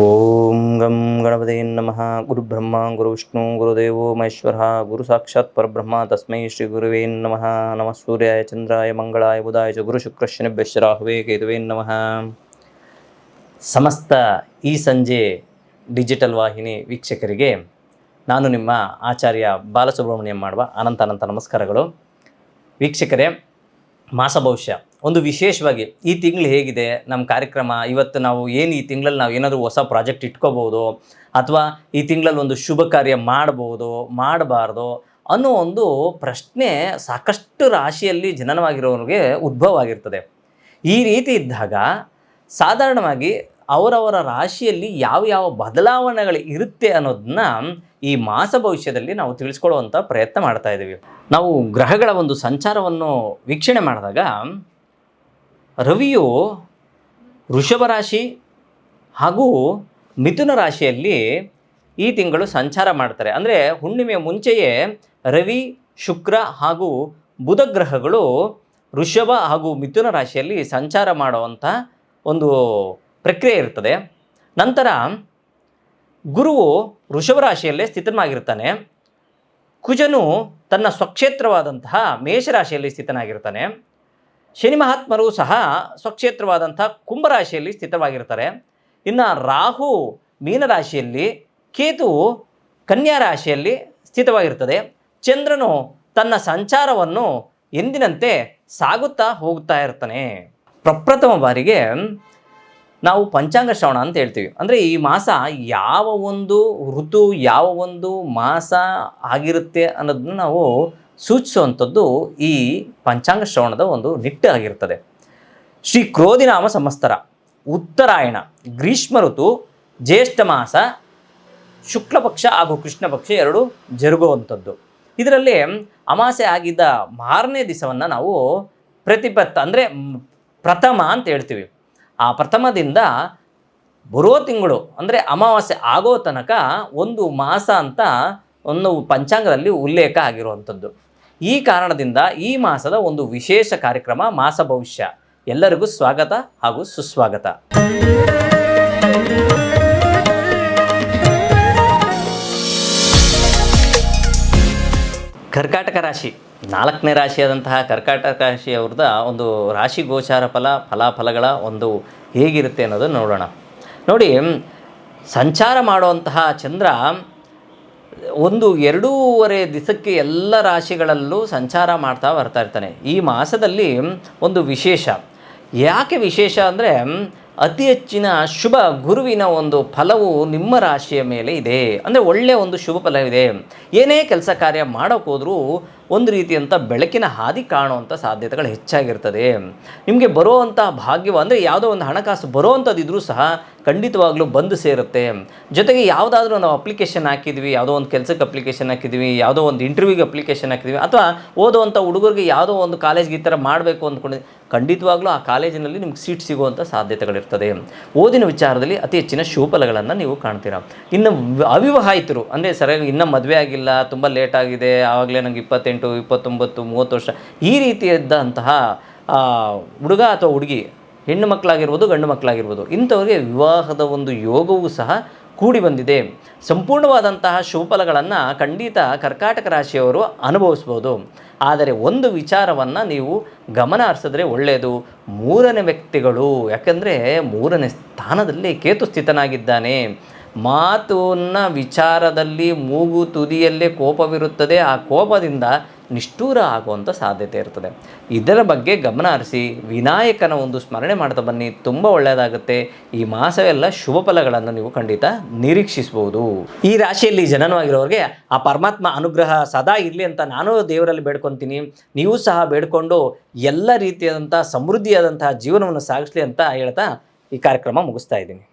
ಓಂ ಗಂ ಗಣಪತಿ ನಮಃ ಗುರುಬ್ರಹ್ಮ ಗುರುವಿಷ್ಣು ಗುರು ವಿಷ್ಣು ಗುರುದೇವೋ ಮಹೇಶ್ವರ ಗುರು ಸಾಕ್ಷಾತ್ ಪರಬ್ರಹ್ಮ ತಸ್ಮೈ ಶ್ರೀ ಗುರುವೇ ನಮಃ ನಮಃ ಸೂರ್ಯಾಯ ಚಂದ್ರಾಯ ಮಂಗಳಾಯ ಬುಧಾಯ ಚ ಗುರು ಶುಕ್ರ ಶನಿಭ್ಯಶ್ಚ ರಾಹುವೇ ಕೇತುವೇ ನಮಃ ಸಮಸ್ತ ಈ ಸಂಜೆ ಡಿಜಿಟಲ್ ವಾಹಿನಿ ವೀಕ್ಷಕರಿಗೆ ನಾನು ನಿಮ್ಮ ಆಚಾರ್ಯ ಬಾಲಸುಬ್ರಹ್ಮಣ್ಯಂ ಮಾಡುವ ಅನಂತ ಅನಂತ ನಮಸ್ಕಾರಗಳು. ವೀಕ್ಷಕರೇ, ಮಾಸ ಭವಿಷ್ಯ. ಒಂದು ವಿಶೇಷವಾಗಿ ಈ ತಿಂಗಳು ಹೇಗಿದೆ ನಮ್ಮ ಕಾರ್ಯಕ್ರಮ, ಇವತ್ತು ನಾವು ಏನು ಈ ತಿಂಗಳಲ್ಲಿ ನಾವು ಏನಾದರೂ ಹೊಸ ಪ್ರಾಜೆಕ್ಟ್ ಇಟ್ಕೋಬೋದು ಅಥವಾ ಈ ತಿಂಗಳಲ್ಲಿ ಒಂದು ಶುಭ ಕಾರ್ಯ ಮಾಡ್ಬೋದು ಮಾಡಬಾರ್ದು ಅನ್ನೋ ಒಂದು ಪ್ರಶ್ನೆ ಸಾಕಷ್ಟು ರಾಶಿಯಲ್ಲಿ ಜನನವಾಗಿರೋರಿಗೆ ಉದ್ಭವ ಆಗಿರ್ತದೆ ಈ ರೀತಿ ಇದ್ದಾಗ ಸಾಧಾರಣವಾಗಿ ಅವರವರ ರಾಶಿಯಲ್ಲಿ ಯಾವ ಯಾವ ಬದಲಾವಣೆಗಳು ಇರುತ್ತೆ ಅನ್ನೋದನ್ನ ಈ ಮಾಸ ಭವಿಷ್ಯದಲ್ಲಿ ನಾವು ತಿಳಿಸ್ಕೊಳ್ಳುವಂಥ ಪ್ರಯತ್ನ ಮಾಡ್ತಾ ಇದ್ದೀವಿ ನಾವು ಗ್ರಹಗಳ ಒಂದು ಸಂಚಾರವನ್ನು ವೀಕ್ಷಣೆ ಮಾಡಿದಾಗ ರವಿಯು ವೃಷಭ ರಾಶಿ ಹಾಗೂ ಮಿಥುನ ರಾಶಿಯಲ್ಲಿ ಈ ತಿಂಗಳು ಸಂಚಾರ ಮಾಡ್ತಾರೆ. ಅಂದರೆ ಹುಣ್ಣಿಮೆಯ ಮುಂಚೆಯೇ ರವಿ, ಶುಕ್ರ ಹಾಗೂ ಬುಧ ಗ್ರಹಗಳು ವೃಷಭ ಹಾಗೂ ಮಿಥುನ ರಾಶಿಯಲ್ಲಿ ಸಂಚಾರ ಮಾಡುವಂಥ ಒಂದು ಪ್ರಕ್ರಿಯೆ ಇರ್ತದೆ. ನಂತರ ಗುರುವು ವೃಷಭ ರಾಶಿಯಲ್ಲೇ ಸ್ಥಿತನಾಗಿರ್ತಾನೆ. ಕುಜನು ತನ್ನ ಸ್ವಕ್ಷೇತ್ರವಾದಂತಹ ಮೇಷರಾಶಿಯಲ್ಲಿ ಸ್ಥಿತನಾಗಿರ್ತಾನೆ. ಶನಿ ಮಹಾತ್ಮರು ಸಹ ಸ್ವಕ್ಷೇತ್ರವಾದಂಥ ಕುಂಭರಾಶಿಯಲ್ಲಿ ಸ್ಥಿತವಾಗಿರ್ತಾರೆ ಇನ್ನು ರಾಹು ಮೀನರಾಶಿಯಲ್ಲಿ, ಕೇತು ಕನ್ಯಾ ರಾಶಿಯಲ್ಲಿ ಸ್ಥಿತವಾಗಿರ್ತದೆ ಚಂದ್ರನು ತನ್ನ ಸಂಚಾರವನ್ನು ಎಂದಿನಂತೆ ಸಾಗುತ್ತಾ ಹೋಗುತ್ತಾ ಇರ್ತಾನೆ ಪ್ರಪ್ರಥಮ ಬಾರಿಗೆ ನಾವು ಪಂಚಾಂಗ ಶ್ರವಣ ಅಂತ ಹೇಳ್ತೀವಿ. ಅಂದರೆ ಈ ಮಾಸ ಯಾವ ಒಂದು ಋತು, ಯಾವ ಒಂದು ಮಾಸ ಆಗಿರುತ್ತೆ ಅನ್ನೋದನ್ನ ನಾವು ಸೂಚಿಸುವಂಥದ್ದು ಈ ಪಂಚಾಂಗ ಶ್ರವಣದ ಒಂದು ನಿಟ್ಟು ಆಗಿರ್ತದೆ. ಶ್ರೀ ಕ್ರೋಧಿನಾಮ ಸಮಸ್ತರ, ಉತ್ತರಾಯಣ, ಗ್ರೀಷ್ಮ ಋತು, ಜ್ಯೇಷ್ಠ ಮಾಸ ಶುಕ್ಲ ಪಕ್ಷ ಹಾಗೂ ಕೃಷ್ಣ ಪಕ್ಷ ಎರಡು ಜರುಗುವಂಥದ್ದು. ಇದರಲ್ಲಿ ಅಮಾಸೆ ಆಗಿದ್ದ ಮಾರನೇ ದಿವಸವನ್ನು ನಾವು ಪ್ರತಿಪತ್ತ, ಅಂದರೆ ಪ್ರಥಮ ಅಂತ ಹೇಳ್ತೀವಿ. ಆ ಪ್ರಥಮದಿಂದ ಬರೋ ತಿಂಗಳು, ಅಂದರೆ ಅಮಾವಾಸ್ಯೆ ಆಗೋ ತನಕ ಒಂದು ಮಾಸ ಅಂತ ಒಂದು ಪಂಚಾಂಗದಲ್ಲಿ ಉಲ್ಲೇಖ ಆಗಿರುವಂಥದ್ದು. ಈ ಕಾರಣದಿಂದ ಈ ಮಾಸದ ಒಂದು ವಿಶೇಷ ಕಾರ್ಯಕ್ರಮ ಮಾಸ ಭವಿಷ್ಯ. ಎಲ್ಲರಿಗೂ ಸ್ವಾಗತ ಹಾಗೂ ಸುಸ್ವಾಗತ. ಕರ್ಕಾಟಕ ರಾಶಿ. ನಾಲ್ಕನೇ ರಾಶಿಯಾದಂತಹ ಕರ್ಕಾಟಕ ರಾಶಿಯವ್ರದ್ದು ಒಂದು ರಾಶಿ ಗೋಚಾರ ಫಲ, ಫಲಾಫಲಗಳ ಒಂದು ಹೇಗಿರುತ್ತೆ ಅನ್ನೋದನ್ನು ನೋಡೋಣ. ನೋಡಿ, ಸಂಚಾರ ಮಾಡುವಂತಹ ಚಂದ್ರ ಒಂದು ಎರಡೂವರೆ ದಿಸಕ್ಕೆ ಎಲ್ಲ ರಾಶಿಗಳಲ್ಲೂ ಸಂಚಾರ ಮಾಡ್ತಾ ಬರ್ತಾ ಇರ್ತಾನೆ. ಈ ಮಾಸದಲ್ಲಿ ಒಂದು ವಿಶೇಷ. ಯಾಕೆ ವಿಶೇಷ ಅಂದರೆ ಅತಿ ಹೆಚ್ಚಿನ ಶುಭ ಗುರುವಿನ ಒಂದು ಫಲವು ನಿಮ್ಮ ರಾಶಿಯ ಮೇಲೆ ಇದೆ. ಅಂದರೆ ಒಳ್ಳೆಯ ಒಂದು ಶುಭ ಫಲವಿದೆ. ಏನೇ ಕೆಲಸ ಕಾರ್ಯ ಮಾಡೋಕ್ಕೋದ್ರೂ ಒಂದು ರೀತಿಯಂಥ ಬೆಳಕಿನ ಹಾದಿ ಕಾಣುವಂಥ ಸಾಧ್ಯತೆಗಳು ಹೆಚ್ಚಾಗಿರ್ತದೆ. ನಿಮಗೆ ಬರುವಂಥ ಭಾಗ್ಯವು ಅಂದರೆ ಯಾವುದೋ ಒಂದು ಹಣಕಾಸು ಬರೋವಂಥದ್ದಿದ್ರೂ ಸಹ ಖಂಡಿತವಾಗ್ಲೂ ಬಂದು ಸೇರುತ್ತೆ. ಜೊತೆಗೆ ಯಾವುದಾದ್ರೂ ನಾವು ಅಪ್ಲಿಕೇಶನ್ ಹಾಕಿದ್ವಿ, ಯಾವುದೋ ಒಂದು ಕೆಲಸಕ್ಕೆ ಅಪ್ಲಿಕೇಶನ್ ಹಾಕಿದ್ವಿ, ಯಾವುದೋ ಒಂದು ಇಂಟರ್ವ್ಯೂಗೆ ಅಪ್ಲಿಕೇಶನ್ ಹಾಕಿದ್ವಿ, ಅಥವಾ ಓದುವಂಥ ಹುಡುಗರಿಗೆ ಯಾವುದೋ ಒಂದು ಕಾಲೇಜ್ಗೆ ಈ ಥರ ಮಾಡಬೇಕು ಅಂದ್ಕೊಂಡು, ಖಂಡಿತವಾಗ್ಲೂ ಆ ಕಾಲೇಜಿನಲ್ಲಿ ನಿಮ್ಗೆ ಸೀಟ್ ಸಿಗುವಂಥ ಸಾಧ್ಯತೆಗಳಿರ್ತದೆ. ಓದಿನ ವಿಚಾರದಲ್ಲಿ ಅತಿ ಹೆಚ್ಚಿನ ಶುಭಫಲಗಳನ್ನು ನೀವು ಕಾಣ್ತೀರಾ. ಇನ್ನು ಅವಿವಾಹಿತರು, ಅಂದರೆ ಸರಿಯಾಗಿ ಇನ್ನೂ ಮದುವೆ ಆಗಿಲ್ಲ, ತುಂಬ ಲೇಟ್ ಆಗಿದೆ, ಆವಾಗಲೇ ನಂಗೆ ಇಪ್ಪತ್ತೆಂಟು, ಇಪ್ಪತ್ತೊಂಬತ್ತು, ಮೂವತ್ತು ವರ್ಷ, ಈ ರೀತಿಯಾದಂತಹ ಹುಡುಗ ಅಥವಾ ಹುಡುಗಿ ಹೆಣ್ಣು ಮಕ್ಕಳಾಗಿರ್ಬೋದು, ಗಂಡು ಮಕ್ಕಳಾಗಿರ್ಬೋದು. ಇಂಥವರಿಗೆ ವಿವಾಹದ ಒಂದು ಯೋಗವೂ ಸಹ ಕೂಡಿ ಬಂದಿದೆ. ಸಂಪೂರ್ಣವಾದಂತಹ ಶುಭಫಲಗಳನ್ನು ಖಂಡಿತ ಕರ್ಕಾಟಕ ರಾಶಿಯವರು ಅನುಭವಿಸ್ಬೋದು. ಆದರೆ ಒಂದು ವಿಚಾರವನ್ನು ನೀವು ಗಮನ ಹರಿಸಿದ್ರೆ ಒಳ್ಳೆಯದು. ಮೂರನೇ ವ್ಯಕ್ತಿಗಳು, ಯಾಕಂದರೆ ಮೂರನೇ ಸ್ಥಾನದಲ್ಲಿ ಕೇತು ಸ್ಥಿತನಾಗಿದ್ದಾನೆ ಮಾತನ್ನ ವಿಚಾರದಲ್ಲಿ ಮೂಗು ತುದಿಯಲ್ಲೇ ಕೋಪವಿರುತ್ತದೆ. ಆ ಕೋಪದಿಂದ ನಿಷ್ಠೂರ ಆಗುವಂಥ ಸಾಧ್ಯತೆ ಇರ್ತದೆ. ಇದರ ಬಗ್ಗೆ ಗಮನ ಹರಿಸಿ ವಿನಾಯಕನ ಒಂದು ಸ್ಮರಣೆ ಮಾಡ್ತಾ ಬನ್ನಿ. ತುಂಬ ಒಳ್ಳೆಯದಾಗುತ್ತೆ. ಈ ಮಾಸವೆಲ್ಲ ಶುಭ ಫಲಗಳನ್ನು ನೀವು ಖಂಡಿತ ನಿರೀಕ್ಷಿಸ್ಬೋದು ಈ ರಾಶಿಯಲ್ಲಿ ಜನನವಾಗಿರೋರಿಗೆ ಆ ಪರಮಾತ್ಮ ಅನುಗ್ರಹ ಸದಾ ಇರಲಿ ಅಂತ ನಾನು ದೇವರಲ್ಲಿ ಬೇಡ್ಕೊತೀನಿ. ನೀವು ಸಹ ಬೇಡ್ಕೊಂಡು ಎಲ್ಲ ರೀತಿಯಾದಂಥ ಸಮೃದ್ಧಿಯಾದಂತಹ ಜೀವನವನ್ನು ಸಾಗಿಸ್ಲಿ ಅಂತ ಹೇಳ್ತಾ ಈ ಕಾರ್ಯಕ್ರಮ ಮುಗಿಸ್ತಾ ಇದ್ದೀನಿ.